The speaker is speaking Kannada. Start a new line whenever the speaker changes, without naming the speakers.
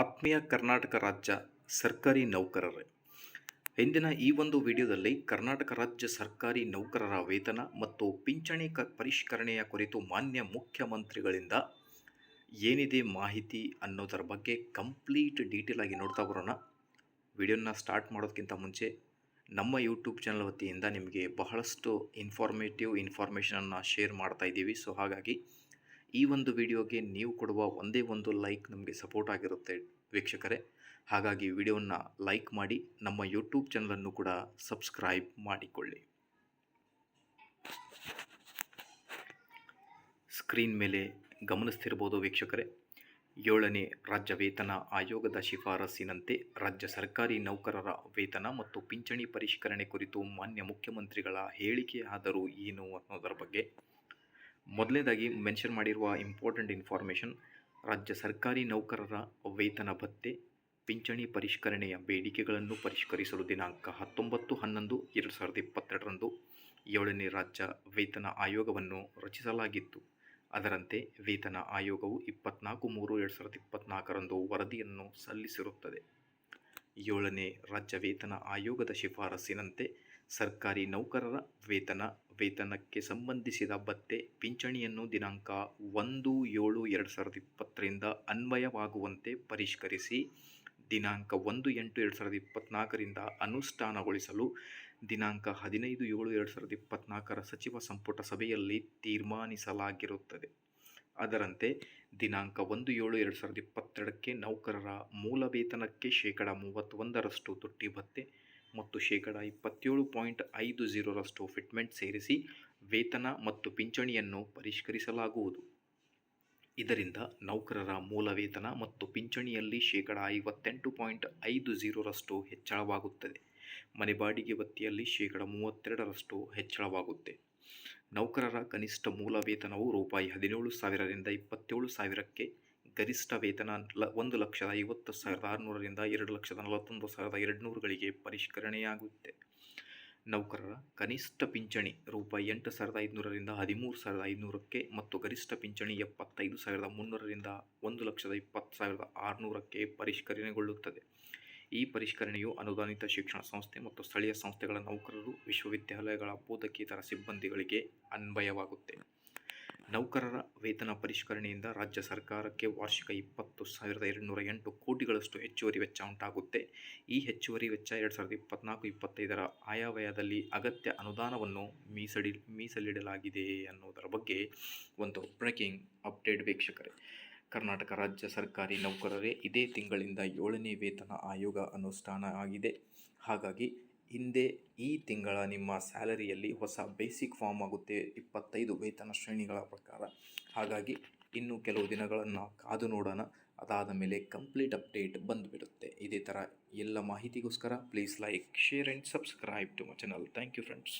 ಆತ್ಮೀಯ ಕರ್ನಾಟಕ ರಾಜ್ಯ ಸರ್ಕಾರಿ ನೌಕರರೇ. ಇಂದಿನ ಈ ಒಂದು ವಿಡಿಯೋದಲ್ಲಿ ಕರ್ನಾಟಕ ರಾಜ್ಯ ಸರ್ಕಾರಿ ನೌಕರರ ವೇತನ ಮತ್ತು ಪಿಂಚಣಿ ಕ ಪರಿಷ್ಕರಣೆಯ ಕುರಿತು ಮಾನ್ಯ ಮುಖ್ಯಮಂತ್ರಿಗಳಿಂದ ಏನಿದೆ ಮಾಹಿತಿ ಅನ್ನೋದರ ಬಗ್ಗೆ ಕಂಪ್ಲೀಟ್ ಡೀಟೇಲ್ ಆಗಿ ನೋಡ್ತಾ ಬರೋಣ. ವಿಡಿಯೋನ ಸ್ಟಾರ್ಟ್ ಮಾಡೋದಕ್ಕಿಂತ ಮುಂಚೆ ನಮ್ಮ ಯೂಟ್ಯೂಬ್ ಚಾನಲ್ ವತಿಯಿಂದ ನಿಮಗೆ ಬಹಳಷ್ಟು ಇನ್ಫಾರ್ಮೇಟಿವ್ ಇನ್ಫಾರ್ಮೇಷನನ್ನು ಶೇರ್ ಮಾಡ್ತಾ ಇದ್ದೀವಿ. ಸೊ ಹಾಗಾಗಿ ಈ ಒಂದು ವಿಡಿಯೋಗೆ ನೀವು ಕೊಡುವ ಒಂದೇ ಒಂದು ಲೈಕ್ ನಮಗೆ ಸಪೋರ್ಟ್ ಆಗಿರುತ್ತೆ ವೀಕ್ಷಕರೇ. ಹಾಗಾಗಿ ವಿಡಿಯೋವನ್ನು ಲೈಕ್ ಮಾಡಿ, ನಮ್ಮ ಯೂಟ್ಯೂಬ್ ಚಾನಲನ್ನು ಕೂಡ ಸಬ್ಸ್ಕ್ರೈಬ್ ಮಾಡಿಕೊಳ್ಳಿ. ಸ್ಕ್ರೀನ್ ಮೇಲೆ ಗಮನಿಸ್ತಿರ್ಬೋದು ವೀಕ್ಷಕರೇ. ಏಳನೇ ರಾಜ್ಯ ವೇತನ ಆಯೋಗದ ಶಿಫಾರಸ್ಸಿನಂತೆ ರಾಜ್ಯ ಸರ್ಕಾರಿ ನೌಕರರ ವೇತನ ಮತ್ತು ಪಿಂಚಣಿ ಪರಿಷ್ಕರಣೆ ಕುರಿತು ಮಾನ್ಯ ಮುಖ್ಯಮಂತ್ರಿಗಳ ಹೇಳಿಕೆ ಆದರೂ ಏನು ಅನ್ನೋದರ ಬಗ್ಗೆ ಮೊದಲನೇದಾಗಿ ಮೆನ್ಷನ್ ಮಾಡಿರುವ ಇಂಪಾರ್ಟೆಂಟ್ ಇನ್ಫಾರ್ಮೇಷನ್ ರಾಜ್ಯ ಸರ್ಕಾರಿ ನೌಕರರ ವೇತನ ಭತ್ತೆ, ಪಿಂಚಣಿ ಪರಿಷ್ಕರಣೆಯ ಬೇಡಿಕೆಗಳನ್ನು ಪರಿಷ್ಕರಿಸಲು ದಿನಾಂಕ ಹತ್ತೊಂಬತ್ತು ಹನ್ನೊಂದು ಎರಡು ಸಾವಿರದ ಇಪ್ಪತ್ತೆರಡರಂದು ಏಳನೇ ರಾಜ್ಯ ವೇತನ ಆಯೋಗವನ್ನು ರಚಿಸಲಾಗಿತ್ತು. ಅದರಂತೆ ವೇತನ ಆಯೋಗವು ಇಪ್ಪತ್ನಾಲ್ಕು ಮೂರು ಎರಡು ಸಾವಿರದ ಇಪ್ಪತ್ನಾಲ್ಕರಂದು ವರದಿಯನ್ನು ಸಲ್ಲಿಸಿರುತ್ತದೆ. ಏಳನೇ ರಾಜ್ಯ ವೇತನ ಆಯೋಗದ ಶಿಫಾರಸ್ಸಿನಂತೆ ಸರ್ಕಾರಿ ನೌಕರರ ವೇತನ, ವೇತನಕ್ಕೆ ಸಂಬಂಧಿಸಿದ ಭತ್ತೆ, ಪಿಂಚಣಿಯನ್ನು ದಿನಾಂಕ ಒಂದು ಏಳು ಎರಡು ಸಾವಿರದ ಇಪ್ಪತ್ತರಿಂದ ಅನ್ವಯವಾಗುವಂತೆ ಪರಿಷ್ಕರಿಸಿ, ದಿನಾಂಕ ಒಂದು ಎಂಟು ಎರಡು ಸಾವಿರದ ಇಪ್ಪತ್ತ್ನಾಲ್ಕರಿಂದ ಅನುಷ್ಠಾನಗೊಳಿಸಲು, ದಿನಾಂಕ ಹದಿನೈದು ಏಳು ಎರಡು ಸಾವಿರದ ಇಪ್ಪತ್ತ್ನಾಲ್ಕರ ಸಚಿವ ಸಂಪುಟ ಸಭೆಯಲ್ಲಿ ತೀರ್ಮಾನಿಸಲಾಗಿರುತ್ತದೆ. ಅದರಂತೆ, ದಿನಾಂಕ ಒಂದು ಏಳು ಎರಡು ಸಾವಿರದ ಇಪ್ಪತ್ತೆರಡಕ್ಕೆ ನೌಕರರ ಮೂಲ ವೇತನಕ್ಕೆ ಶೇಕಡ ಮೂವತ್ತೊಂದರಷ್ಟು ತುಟ್ಟಿ ಭತ್ಯೆ ಮತ್ತು ಶೇಕಡ ಇಪ್ಪತ್ತೇಳು ಪಾಯಿಂಟ್ ಐದು ಝೀರೋರಷ್ಟು ಫಿಟ್ಮೆಂಟ್ ಸೇರಿಸಿ ವೇತನ ಮತ್ತು ಪಿಂಚಣಿಯನ್ನು ಪರಿಷ್ಕರಿಸಲಾಗುವುದು. ಇದರಿಂದ ನೌಕರರ ಮೂಲ ವೇತನ ಮತ್ತು ಪಿಂಚಣಿಯಲ್ಲಿ ಶೇಕಡ ಐವತ್ತೆಂಟು ಪಾಯಿಂಟ್ ಐದು ಝೀರೋರಷ್ಟು ಹೆಚ್ಚಳವಾಗುತ್ತದೆ. ಮನೆ ಬಾಡಿಗೆ ಭತ್ಯೆಯಲ್ಲಿ ಶೇಕಡ ಮೂವತ್ತೆರಡರಷ್ಟು ಹೆಚ್ಚಳವಾಗುತ್ತೆ. ನೌಕರರ ಕನಿಷ್ಠ ಮೂಲ ವೇತನವು ರೂಪಾಯಿ ಹದಿನೇಳು ಸಾವಿರದಿಂದ ಇಪ್ಪತ್ತೇಳು ಸಾವಿರಕ್ಕೆ ಗರಿಷ್ಠ ವೇತನ ಲ, ಒಂದು ಲಕ್ಷದ ಐವತ್ತು ಸಾವಿರದ ಆರುನೂರರಿಂದ ಎರಡು ಲಕ್ಷದ ನಲವತ್ತೊಂದು ಸಾವಿರದ ಎರಡುನೂರುಗಳಿಗೆ ಪರಿಷ್ಕರಣೆಯಾಗುತ್ತೆ. ನೌಕರರ ಕನಿಷ್ಠ ಪಿಂಚಣಿ ರೂಪಾಯಿ ಎಂಟು ಸಾವಿರದ ಐದುನೂರರಿಂದ ಹದಿಮೂರು ಸಾವಿರದ ಐದುನೂರಕ್ಕೆ ಮತ್ತು ಗರಿಷ್ಠ ಪಿಂಚಣಿ ಎಪ್ಪತ್ತೈದು ಸಾವಿರದ ಮುನ್ನೂರರಿಂದ ಒಂದು ಲಕ್ಷದ ಇಪ್ಪತ್ತು ಸಾವಿರದ ಆರುನೂರಕ್ಕೆ ಪರಿಷ್ಕರಣೆಗೊಳ್ಳುತ್ತದೆ. ಈ ಪರಿಷ್ಕರಣೆಯು ಅನುದಾನಿತ ಶಿಕ್ಷಣ ಸಂಸ್ಥೆ ಮತ್ತು ಸ್ಥಳೀಯ ಸಂಸ್ಥೆಗಳ ನೌಕರರು ವಿಶ್ವವಿದ್ಯಾಲಯಗಳ ಬೋಧಕೇತರ ಸಿಬ್ಬಂದಿಗಳಿಗೆ ಅನ್ವಯವಾಗುತ್ತೆ. ನೌಕರರ ವೇತನ ಪರಿಷ್ಕರಣೆಯಿಂದ ರಾಜ್ಯ ಸರ್ಕಾರಕ್ಕೆ ವಾರ್ಷಿಕ ಇಪ್ಪತ್ತು ಸಾವಿರದ ಎರಡುನೂರ ಎಂಟು ಕೋಟಿಗಳಷ್ಟು ಹೆಚ್ಚುವರಿ ವೆಚ್ಚ ಉಂಟಾಗುತ್ತೆ. ಈ ಹೆಚ್ಚುವರಿ ವೆಚ್ಚ ಎರಡು ಸಾವಿರದ ಇಪ್ಪತ್ನಾಲ್ಕು ಇಪ್ಪತ್ತೈದರ ಆಯವ್ಯಯದಲ್ಲಿ ಅಗತ್ಯ ಅನುದಾನವನ್ನು ಮೀಸಡಿ, ಮೀಸಲಿಡಲಾಗಿದೆ ಅನ್ನೋದರ ಬಗ್ಗೆ ಒಂದು ಬ್ರೇಕಿಂಗ್ ಅಪ್ಡೇಟ್ ವೀಕ್ಷಕರೇ. ಕರ್ನಾಟಕ ರಾಜ್ಯ ಸರ್ಕಾರಿ ನೌಕರರೇ ಇದೇ ತಿಂಗಳಿಂದ ಏಳನೇ ವೇತನ ಆಯೋಗ ಅನುಷ್ಠಾನ ಆಗಿದೆ. ಹಾಗಾಗಿ ಹಿಂದೆ ಈ ತಿಂಗಳ ನಿಮ್ಮ ಸ್ಯಾಲರಿಯಲ್ಲಿ ಹೊಸ ಬೇಸಿಕ್ ಫಾರ್ಮ್ ಆಗುತ್ತೆ ಇಪ್ಪತ್ತೈದು ವೇತನ ಶ್ರೇಣಿಗಳ ಪ್ರಕಾರ. ಹಾಗಾಗಿ ಇನ್ನು ಕೆಲವು ದಿನಗಳನ್ನು ಕಾದು ನೋಡೋಣ. ಅದಾದ ಮೇಲೆ ಕಂಪ್ಲೀಟ್ ಅಪ್ಡೇಟ್ ಬಂದುಬಿಡುತ್ತೆ. ಇದೇ ಥರ ಎಲ್ಲ ಮಾಹಿತಿಗೋಸ್ಕರ please like share and subscribe to my channel thank you friends